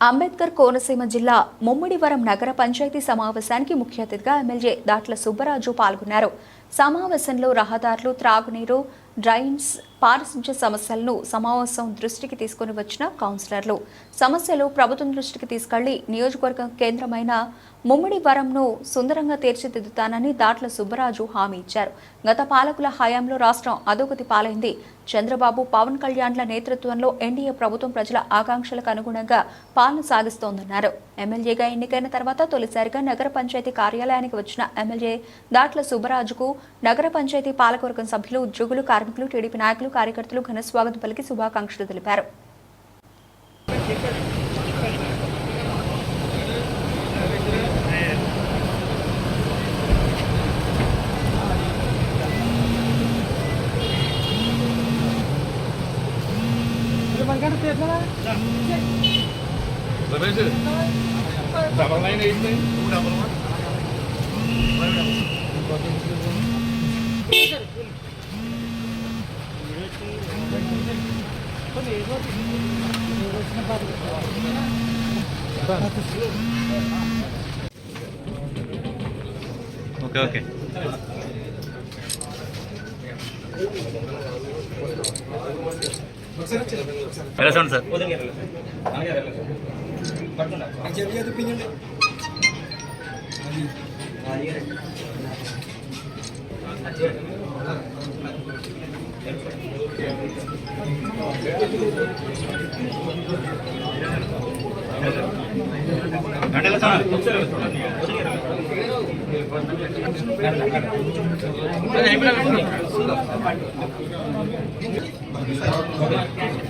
అంబేద్కర్ కోనసీమ జిల్లా ముమ్మిడివరం నగర పంచాయతీ సమావేశానికి ముఖ్య అతిథిగా ఎమ్మెల్యే దాట్ల సుబ్బరాజు పాల్గొన్నారు. సమావేశంలో రహదారులు త్రాగునీరు డ్రైన్స్ పారిశుధ్య సమస్యలను సమావేశం దృష్టికి తీసుకుని వచ్చిన కౌన్సిలర్లు. సమస్యలు ప్రభుత్వం దృష్టికి తీసుకెళ్ళి నియోజకవర్గ కేంద్రమైన ముమ్మిడివరంను సుందరంగా తీర్చిదిద్దుతానని దాట్ల సుబ్బరాజు హామీ ఇచ్చారు. గత పాలకుల హయాంలో రాష్ట్రం అధోగతి పాలైంది. చంద్రబాబు పవన్ కళ్యాణ్ల నేతృత్వంలో ఎన్డీఏ ప్రభుత్వం ప్రజల ఆకాంక్షలకు అనుగుణంగా పాలన సాగిస్తోందన్నారు. ఎమ్మెల్యేగా ఎన్నికైన తర్వాత తొలిసారిగా నగర పంచాయతీ కార్యాలయానికి వచ్చిన ఎమ్మెల్యే దాట్ల సుబ్బరాజుకు నగర పంచాయతీ పాలకవర్గం సభ్యులు ఉద్యోగులు కార్మికులు కార్మికులు టీడీపీ నాయకులు కార్యకర్తలు ఘన స్వాగతం పలికి శుభాకాంక్షలు తెలిపారు. Ramesh double nine eight nine two double one okay okay. രസമുണ്ട് സാർ. ചെറിയത്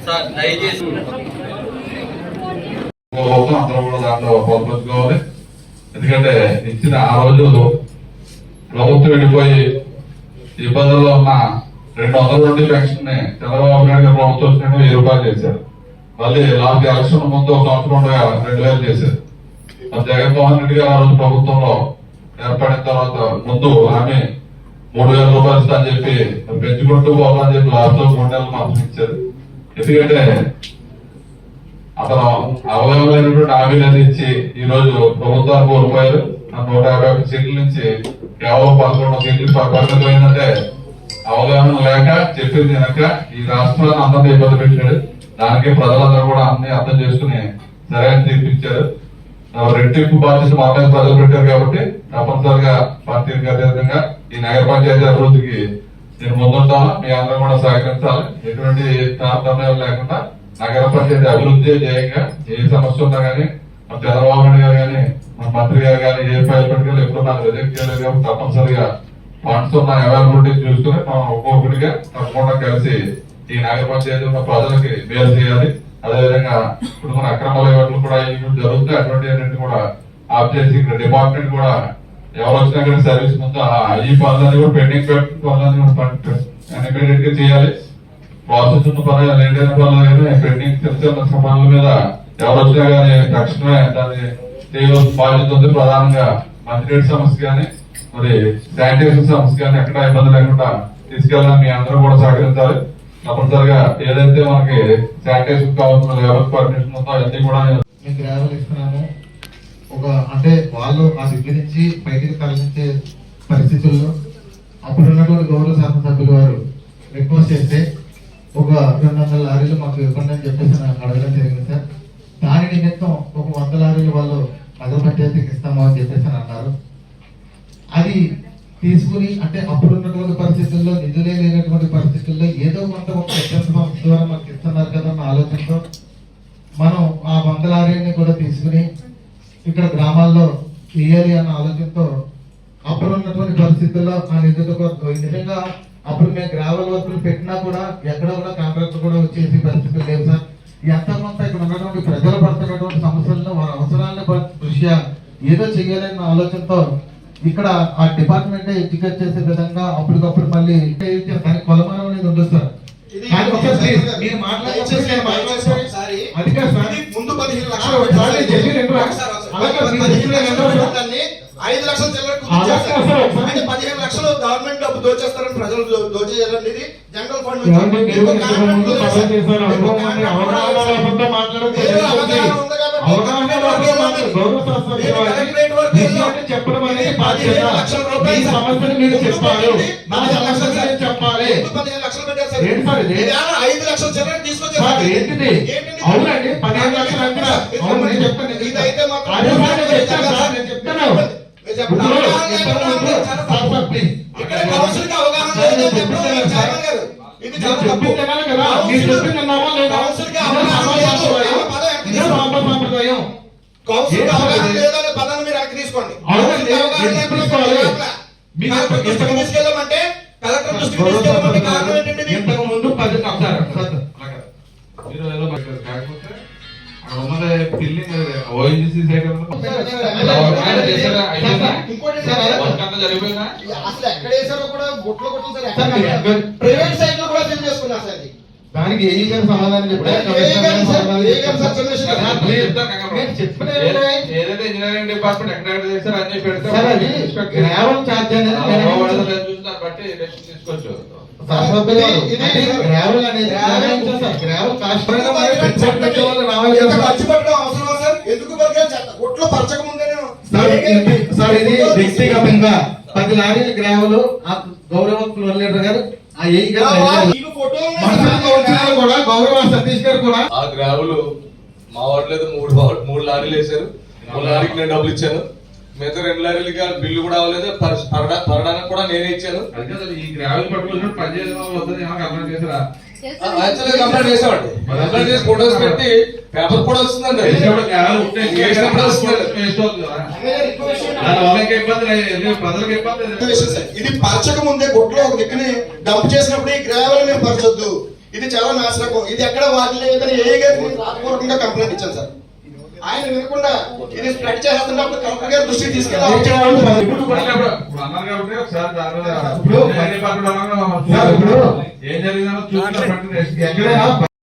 సార్ దయచేసి మొత్తం కూడా దాంట్లో ఎందుకంటే ఇచ్చిన ఆ రోజు ప్రభుత్వం వెళ్ళిపోయి ఇబ్బందుల్లో ఉన్న రెండు వందల నుండి పెన్షన్ని చంద్రబాబు నాయుడు గారు ప్రభుత్వం వచ్చినట్టు వెయ్యి రూపాయలు చేశారు. మళ్ళీ లాస్ట్ ఎలక్షన్ ముందు ఒక సంవత్సరం రెండు వేలు చేశారు. జగన్మోహన్ రెడ్డి గారు ఆ రోజు ప్రభుత్వంలో ఏర్పడిన తర్వాత ముందు ఆమె మూడు వేల రూపాయలు ఇస్తా అని చెప్పి పెంచుకుంటూ పోవాలని చెప్పి లాస్ట్లో మూడు నెలలు మాత్రం ఇచ్చారు. ఎందుకంటే అతను అవయవమైనటువంటి హామీలను ఇచ్చి ఈ రోజు ప్రభుత్వానికి కోల్పోయారు నూట యాభై ఒక్క సీట్ల నుంచి కేవలం పదకొండు సీట్లు పరిమితమైందంటే అవగాహన లేక చెప్పింది వెనక ఈ రాష్ట్రాన్ని అందరినీ ఇబ్బంది పెట్టాడు. దానికి ప్రజలందరూ కూడా అన్ని అర్థం చేసుకుని సరైన తీర్పిచ్చారు రెట్టింపు బాధ్యత మా మీద ప్రజలు పెట్టారు కాబట్టి తప్పనిసరిగా పార్టీకి అదేవిధంగా ఈ నగర పంచాయతీ అభివృద్ధికి నేను ముందుంటాను మీ అందరం కూడా సహకరించాలి. ఎటువంటి తారతమ్యాలు లేకుండా నగర పంచాయతీ అభివృద్ధి ధ్యేయంగా ఏ సమస్య ఉన్నా కానీ మన చంద్రబాబు నాయుడు గారు కానీ మన మంత్రి గారు కానీ ఏ ఫైల్ పెట్టుకోవాలి ఎప్పుడు నాకు రిజెక్ట్ చేయలేదు కాబట్టి తప్పనిసరిగా ఫండ్స్ ఉన్న అవైలబిలిటీ చూసుకుని మనం ఒక్కొక్కటిగా తప్పకుండా కలిసి ఈ నగర పంచాయతీ ఉన్న ప్రజలకి మేలు చేయాలి. అదేవిధంగా ఇప్పుడు మన అక్రమ లేవట్లు కూడా జరుగుతాయి. అటువంటి కూడా ఆఫ్ చేసి ఇక్కడ డిపార్ట్మెంట్ కూడా ఎవరు వచ్చినా కానీ సర్వీస్ ముందు ఈ పనులన్నీ కూడా పెండింగ్ పనులన్నీ కూడా ఇమీడియట్గా చేయాలి. ప్రాసెస్ ఉన్న పనులు లేట్ అయిన పనులు కానీ పెండింగ్ చిన్న పనుల మీద ఎవరు వచ్చినా కానీ తక్షణమే దాన్ని చేయవలసిన బాధ్యత ఉంది. ప్రధానంగా మంచినీటి సమస్య కానీ మరి శానిటేషన్ సమస్య కానీ ఎక్కడ ఇబ్బంది లేకుండా తీసుకెళ్ళాలని మీ అందరూ కూడా సహకరించాలి. తప్పనిసరిగా ఏదైతే మనకి శానిటేషన్ కావాల్సిన లేబర్ పర్మిషన్ ఉందో అన్ని కూడా మేము గ్రావెల్ ఇస్తున్నాము ఒక అంటే వాళ్ళు ఆ దగ్గర నుంచి పైకి తరలించే పరిస్థితుల్లో అప్పుడు ఉన్నటువంటి గౌరవ శాసనసభ్యులు వారు రిక్వెస్ట్ చేస్తే ఒక రెండు వందల లారీలు మాకు ఇవ్వండి అని చెప్పేసి నాకు అడగడం జరిగింది సార్. దాని నిమిత్తం ఒక వంద లారీలు వాళ్ళు నగర పంచాయతీకి ఇస్తాము అని చెప్పేసి అన్నారు. అది తీసుకుని అంటే అప్పుడు ఉన్నటువంటి పరిస్థితుల్లో నిధులే లేనటువంటి పరిస్థితుల్లో ఏదో కొంత ఒక హెచ్ఎస్ సంస్థ ద్వారా మనకి ఇస్తున్నారు కదా అన్న ఆలోచనతో మనం ఆ వంద కూడా తీసుకుని ఇక్కడ గ్రామాల్లో చేయాలి అన్న ఆలోచనతో అప్పుడు ఉన్నటువంటి పరిస్థితుల్లో ఆ నిధులు నిజంగా అప్పుడు మేము గ్రావెల్ వర్కులు పెట్టినా కూడా ఎక్కడ కూడా కాంట్రాక్టర్ కూడా వచ్చేసి పరిస్థితులు లేవు సార్. ఎంత కొంత ఇక్కడ ఉన్నటువంటి ప్రజలు పడుతున్నటువంటి సమస్యలను వారి అవసరాలను దృష్ట్యా ఏదో చేయాలన్న ఆలోచనతో ఇక్కడ ఆ డిపార్ట్మెంట్ ఎడ్యుకేట్ చేసే విధంగా అప్పటికప్పుడు మళ్ళీ దానికి కొలమానం అనేది ఉండదు సార్. ముందు పదిహేను లక్షలు ఐదు లక్షలు చిల్లర పదిహేను లక్షలు గవర్నమెంట్ డబ్బు దోచేస్తారని ప్రజలు దోచేయాలండి. ఇది జనరల్ ఫండ్ అవగాహన లేదు. చెప్పడం అనేది బాధ్యత సార్. సమస్యను మీరు చెప్పాలి నా. నేను చెప్పాలి. ఏంటి సార్ ఇది? ఐదు లక్షల జనం తీసుకొచ్చారు. ఏంటిది? అవునండి పదిహేను లక్షలు అంటున్నా అవును నేను చెప్తాను అదే సార్ నేను చెప్తాను సార్ నేను చెప్తాను. ఇది. చెప్పింది కదా మీరు చెప్పింది విన్నామా లేదా లేదు. సాంప్రదాయం. కౌన్సిల్ అవగాహన సార్ తీసుకోండి. తీసుకెళ్ళమంటే కలెక్టర్ దృష్టికి కారణం ఏంటంటే ఇంతకు ముందు పది. మీరు ఏదో. కాకపోతే? ఇంకోటి అసలు ఎక్కడ వేసారో కూడా గుట్లో గుట్లు ప్రైవేట్ సైట్లో కూడా ఫిల్ చేసుకున్నారు సార్ ఇది. దానికి ఏ గారు సమాధానం ఏదైతే ఇంజనీరింగ్ డిపార్ట్మెంట్ ఎక్కడ చేశారో అన్ని ఛార్జ్ బట్టి తీసుకోవచ్చు. వ్యక్తిగతంగా పది లారీల గ్రావెల్ ఆ గౌరవ ఫ్లోర్ లీడర్ గారు ఆ ఏ గౌరవ సతీష్ గారు కూడా. ఆ గ్రావులు మా లేదు మూడు మూడు లారీలు వేశారు. మూడు లారీకి నేను డబ్బులు ఇచ్చాను. మిగతా రెండు లారీలకి బిల్లు కూడా అవ్వలేదు. పర- పరడా- పరడానికి కూడా నేనే ఇచ్చాను. ఈ గ్రావెల్ పట్టుకుని కంప్లైంట్ చేశారా? యాక్చువల్గా కంప్లైంట్ చేసామండి కంప్లైంట్ చేసి ఫోటోస్ పెట్టి పేపర్ కూడా వస్తుందండి. ఇది పరచక ముందే గుట్లో ఒక దిక్కుని డంప్ చేసినప్పుడు ఈ గ్రావెల్ మీరు పరచొద్దు. ఇది చాలా నాశనకం. ఇది ఎక్కడ వాటి లేదని ఏ రాతపూర్వకంగా కంప్లైంట్ ఇచ్చాను సార్. ఆయన వినకుండా ఇది స్ప్రెడ్ చేస్తున్నప్పుడు కలెక్టర్ గారి దృష్టికి తీసుకెళ్ళి ఇప్పుడు కూడా అంటే ఇప్పుడు ఇప్పుడు అన్నారు కాబట్టి ఒకసారి దాని మీద ఇప్పుడు- ఏ డిపార్ట్మెంట్ అన్నా సార్, ఇప్పుడు- ఏం జరిగిందో చూసి ఎక్కడైనా